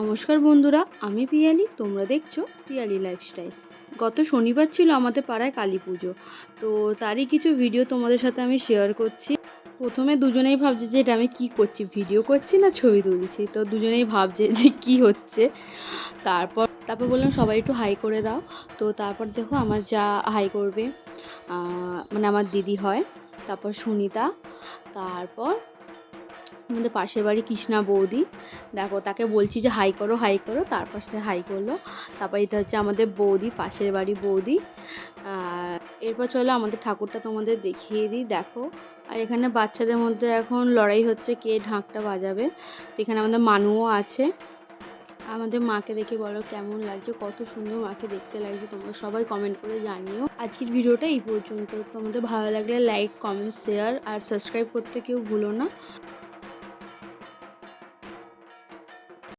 নমস্কার বন্ধুরা, আমি পিয়ালি, তোমরা দেখছ পিয়ালি লাইফস্টাইল গত শনিবার ছিল আমাদের পাড়ায় কালী পুজো, তো তারই কিছু ভিডিও তোমাদের সাথে আমি শেয়ার করছি। প্রথমে দুজনেই ভাবছে যে এটা আমি কি করছি ভিডিও করছি না ছবি তুলছি? তো দুজনেই ভাবছে যে কি হচ্ছে। তারপর তারপর বললাম, সবাই একটু হাই করে দাও। তো তারপর দেখো, আমার যা হাই করবে মানে আমার দিদি হয়, তারপর সুনিতা, তারপর আমাদের পাশের বাড়ি কৃষ্ণা বৌদি। দেখো, তাকে বলছি যে, হাই করো হাই করো। তারপর সে হাই করল। তারপর এটা হচ্ছে আমাদের বৌদি, পাশের বাড়ি বৌদি। এরপর চলো আমাদের ঠাকুরটা তোমাদের দেখিয়ে দিই। দেখো, আর এখানে বাচ্চাদের মধ্যে এখন লড়াই হচ্ছে কে ঢাকটা বাজাবে। তো এখানে আমাদের মানুও আছে। আমাদের মাকে দেখে বলো কেমন লাগছে, কত সুন্দর মাকে দেখতে লাগছে। তোমরা সবাই কমেন্ট করে জানিও। আজকের ভিডিওটা এই পর্যন্ত তোমাদের ভালো লাগলে লাইক কমেন্ট শেয়ার আর সাবস্ক্রাইব করতে কেউ ভুলো না।